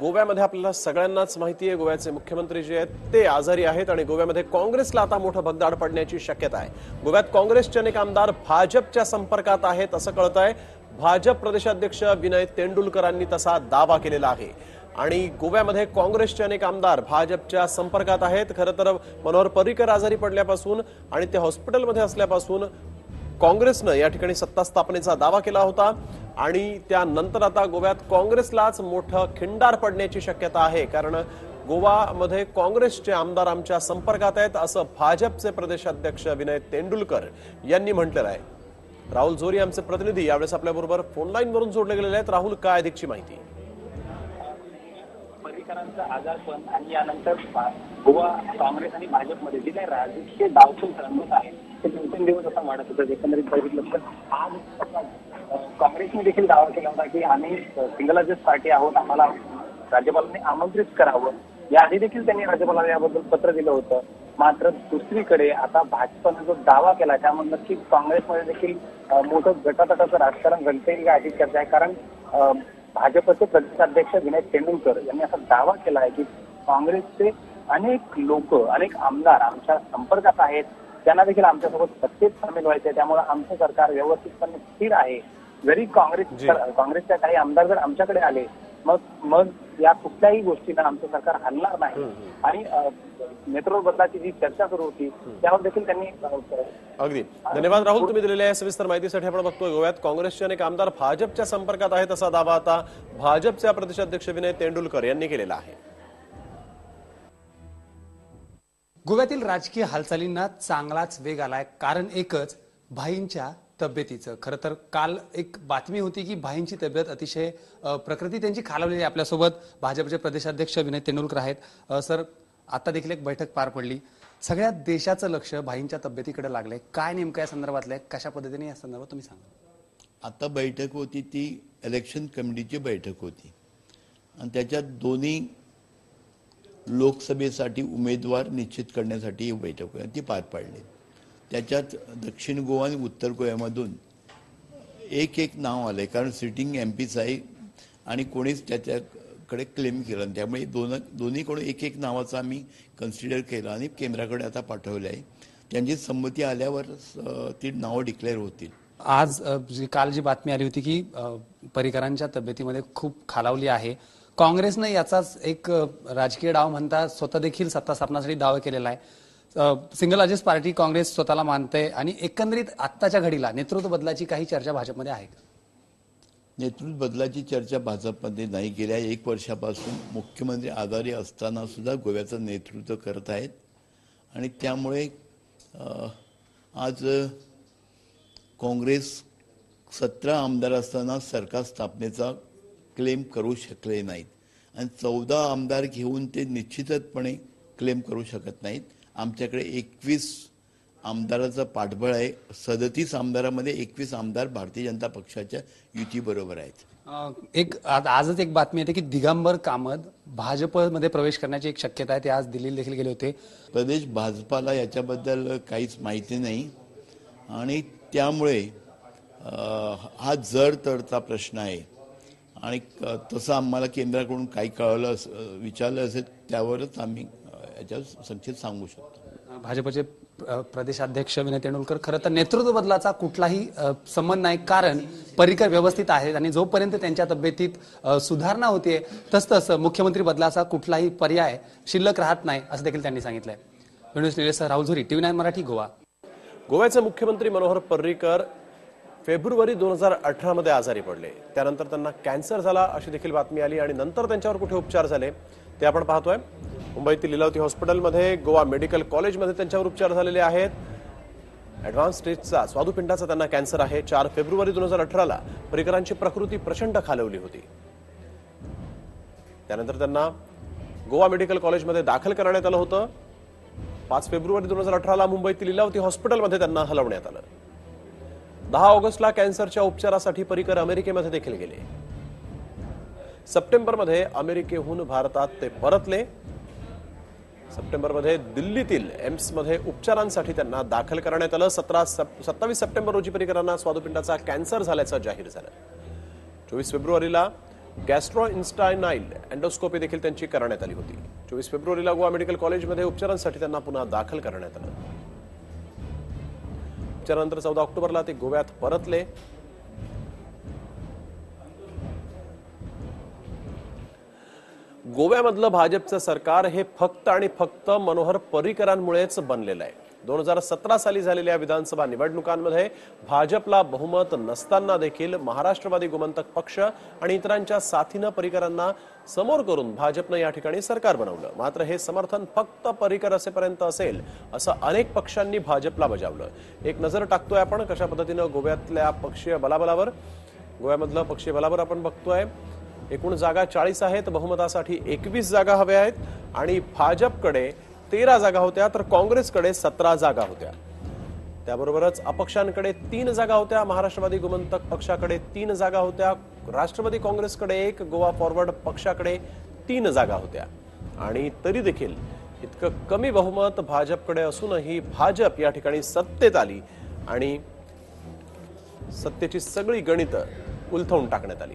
गोव्यामध्ये आपल्याला सगळ्यांनाच माहिती आहे गोव्याचे मुख्यमंत्री जे आहेत ते आजारी आहेत आणि गोव्यामध्ये काँग्रेसला आता मोठं भगदाड पडण्याची शक्यता आहे. गोव्यात काँग्रेसचे अनेक आमदार भाजपच्या संपर्कात आहेत असं कळत आहे भाजप प्रदेशाध्यक्ष विनय तेंडुलकरांनी तसा दावा केलेला आहे. आणि गोव्यामध्ये काँग्रेसचे अनेक आमदार भाजपच्या संपर्कात आहेत. खरं तर मनोहर पर्रिकर आजारी पडल्यापासून आणि ते हॉस्पिटलमध्ये असल्यापासून काँग्रेसनं या ठिकाणी सत्ता स्थापनेचा दावा केला होता आणि त्यानंतर आता गोव्यात काँग्रेसलाच मोठं खिंडार पडण्याची शक्यता आहे कारण गोवामध्ये काँग्रेसचे आमदार आमच्या संपर्कात आहेत असं भाजपचे प्रदेशाध्यक्ष विनय तेंडुलकर यांनी म्हटलेलं आहे. राहुल जोरी आमचे प्रतिनिधी यावेळेस आपल्याबरोबर फोनलाईनवरून जोडले गेलेले आहेत. राहुल काय अधिकची माहिती? पर्रिकरांचं आजारपण आणि यानंतर गोवा काँग्रेस आणि भाजपमध्ये जे काही राजकीय डावसून रंगत आहे ते दिवसेंदिवस असं वाढत होतं एकंदरीत बघितलं तर आज काँग्रेसने देखील दावा केला होता की आम्ही सिंगल पार्टी आहोत आम्हाला राज्यपालांनी आमंत्रित करावं. याआधी देखील त्यांनी राज्यपालांना याबद्दल पत्र दिलं होतं. मात्र दुसरीकडे आता भाजपनं जो दावा केला त्यामुळे नक्कीच काँग्रेसमध्ये देखील मोठं गटातटाचं राजकारण घडते का अशी चर्चा आहे. कारण अं, भाजपचे प्रदेशाध्यक्ष विनय तेंडुलकर यांनी असा दावा केला आहे की काँग्रेसचे अनेक लोक अनेक आमदार आमच्या संपर्कात आहेत त्यांना देखील आमच्यासोबत सत्तेत सामील व्हायचे. त्यामुळे आमचं सरकार व्यवस्थितपणे स्थिर आहे जरी काँग्रेस. काँग्रेसच्या काही आमदार जर आमच्याकडे आले मग मग या कुठल्याही गोष्टीनं आमचं सरकार हलणार नाही. आणि नेतृत्व बदलाची जी चर्चा सुरू होती त्यावर देखील त्यांनी अगदी. धन्यवाद राहुल तुम्ही दिलेल्या या सविस्तर माहितीसाठी आपण बघतोय गोव्यात. काँग्रेसचे अनेक आमदार भाजपच्या संपर्कात आहेत असा दावा आता भाजपचे प्रदेशाध्यक्ष विनय तेंडुलकर यांनी केलेला आहे. गोव्यातील राजकीय हालचालींना चांगलाच वेग आलाय. कारण एकच भाईंच्या तब्येतीचं. खरं तर काल एक बातमी होती की भाईंची तब्येत अतिशय प्रकृती त्यांची खालावलेली आहे आपल्यासोबत. भाजपचे प्रदेशाध्यक्ष विनय तेंडुलकर आहेत. सर आता देखील एक बैठक पार पडली. सगळ्या देशाचं लक्ष भाईंच्या तब्येतीकडे लागलंय. काय नेमकं या संदर्भातलं आहे? कशा पद्धतीने या संदर्भात तुम्ही सांगा? आता बैठक होती ती इलेक्शन कमिटीची बैठक होती. आणि त्याच्यात दोन्ही लोकसभेसाठी उमेदवार निश्चित करण्यासाठी ही बैठक होती. ती पार पाडली त्याच्यात दक्षिण गोवा आणि उत्तर गोव्यामधून एक एक नाव आलंय. कारण सिटिंग एम पीच आहे आणि कोणीच त्याच्याकडे क्लेम केलं नाही. त्यामुळे दोन दोन्हीकडून एक एक नावाचं आम्ही कन्सिडर केलं आणि केंद्राकडे आता पाठवलं आहे. त्यांची संमती आल्यावर ती नावं डिक्लेअर होतील. आज जी काल जी बातमी आली होती की परिकरांच्या पर्रिकरांच्या तब्येतीमध्ये खूप खालावली आहे. काँग्रेसनं याचाच एक राजकीय डाव म्हणता स्वतः देखील सत्ता स्थापनासाठी दावा केलेला आहे. सिंगल लार्जेस्ट पार्टी काँग्रेस स्वतःला मानते आणि एकंदरीत आत्ताच्या घडीला नेतृत्व बदलाची काही चर्चा भाजपमध्ये आहे का? नेतृत्व बदलाची चर्चा भाजपमध्ये नाही गेल्या एक वर्षापासून मुख्यमंत्री आजारी असताना सुद्धा गोव्याचं नेतृत्व करत आहेत. आणि त्यामुळे आज काँग्रेस सतरा आमदार असताना सरकार स्थापनेचा क्लेम करू शकले नाहीत. आणि चौदा आमदार घेऊन ते निश्चितपणे क्लेम करू शकत नाहीत. आमच्याकडे एकवीस आमदाराचं पाठबळ आहे. सदतीस आमदारामध्ये एकवीस आमदार भारतीय जनता पक्षाच्या युतीबरोबर आहेत. एक आज- आजच एक बातमी येते की दिगंबर कामत भाजपमध्ये प्रवेश करण्याची एक शक्यता आहे. ते आज दिल्लीला देखील गेले होते. प्रदेश भाजपाला याच्याबद्दल काहीच माहिती नाही. आणि त्यामुळे हा जर तरचा प्रश्न आहे. आणि तसं आम्हाला केंद्राकडून काही अस- विचारलं असेल त्यावरच आम्ही याच्यावर संक्षिप्त सांगू शकतो. भाजपचे प्रदेशाध्यक्ष विनय तेंडुलकर खरं तर नेतृत्व बदलाचा कुठलाही संबंध नाही. कारण पर्रिकर व्यवस्थित आहेत आणि जोपर्यंत त्यांच्या तब्येतीत सुधारणा होते तसतसं मुख्यमंत्री बदलाचा कुठलाही पर्याय शिल्लक राहत नाही असं देखील त्यांनी सांगितलंय. Vinod Nilesar Rahul Jhuri TV nine Marathi Goa. गोव्याचे मुख्यमंत्री मनोहर पर्रिकर फेब्रुवारी दोन हजार अठरा मध्ये आजारी पडले. त्यानंतर त्यांना कॅन्सर झाला अशी देखील बातमी आली आणि नंतर त्यांच्यावर कुठे उपचार झाले ते आपण पाहतोय. मुंबईतील लिलावती हॉस्पिटलमध्ये गोवा मेडिकल कॉलेजमध्ये त्यांच्यावर उपचार झालेले आहेत. ऍडव्हान्स स्टेजचा स्वादुपिंडाचा त्यांना कॅन्सर आहे. चार फेब्रुवारी दोन हजार अठराला परिकरांची प्रकृती प्रचंड खालवली होती. त्यानंतर त्यांना गोवा मेडिकल कॉलेजमध्ये दाखल करण्यात आलं होतं. पाच फेब्रुवारी दोन हजार अठराला मुंबईतील लिलावती हॉस्पिटलमध्ये त्यांना हलवण्यात आलं. दहा ऑगस्टला कॅन्सरच्या उपचारासाठी पर्रिकर अमेरिकेमध्ये देखील गेले. सप्टेंबरमध्ये अमेरिकेहून भारतात ते परतले. सप्टेंबरमध्ये दिल्लीतील एम्समध्ये उपचारांसाठी त्यांना दाखल करण्यात आलं. सतरा सत्तावीस सप्टेंबर रोजी परिकरांना स्वादुपिंडाचा कॅन्सर झाल्याचं जाहीर झालं. चोवीस फेब्रुवारीला गॅस्ट्रो इन्स्टायनाईल अँडोस्कोपी देखील त्यांची करण्यात आली होती. चोवीस फेब्रुवारीला गोवा मेडिकल कॉलेजमध्ये उपचारांसाठी त्यांना पुन्हा दाखल करण्यात आलं. उपचारानंतर चौदा ऑक्टोबरला ते गोव्यात परतले. गोव्यामधलं भाजपचं सरकार हे फक्त आणि फक्त मनोहर पर्रिकरांमुळेच बनलेलं आहे. दोन हजार सतरा साली झालेल्या विधानसभा निवडणुकांमध्ये भाजपला बहुमत नसताना देखील महाराष्ट्रवादी गोमंतक पक्ष आणि इतरांच्या साथीनं पर्रिकरांना समोर करून भाजपनं या ठिकाणी सरकार बनवलं. मात्र हे समर्थन फक्त पर्रिकर असेपर्यंत असेल असं अनेक पक्षांनी भाजपला बजावलं. एक नजर टाकतोय आपण कशा पद्धतीनं गोव्यातल्या पक्षीय बलाबलावर. गोव्यामधलं पक्षीय बलावर आपण बघतोय. एकूण जागा चाळीस आहेत बहुमतासाठी एकवीस जागा हव्या आहेत आणि भाजपकडे तेरा जागा होत्या तर काँग्रेसकडे सतरा जागा होत्या. त्याबरोबरच अपक्षांकडे तीन जागा होत्या महाराष्ट्रवादी गोमंतक पक्षाकडे तीन जागा होत्या राष्ट्रवादी काँग्रेसकडे एक गोवा फॉरवर्ड पक्षाकडे तीन जागा होत्या. आणि तरी देखील इतकं कमी बहुमत भाजपकडे असूनही भाजप या ठिकाणी सत्तेत आली आणि सत्तेची सगळी गणितं उलथवून टाकण्यात आली.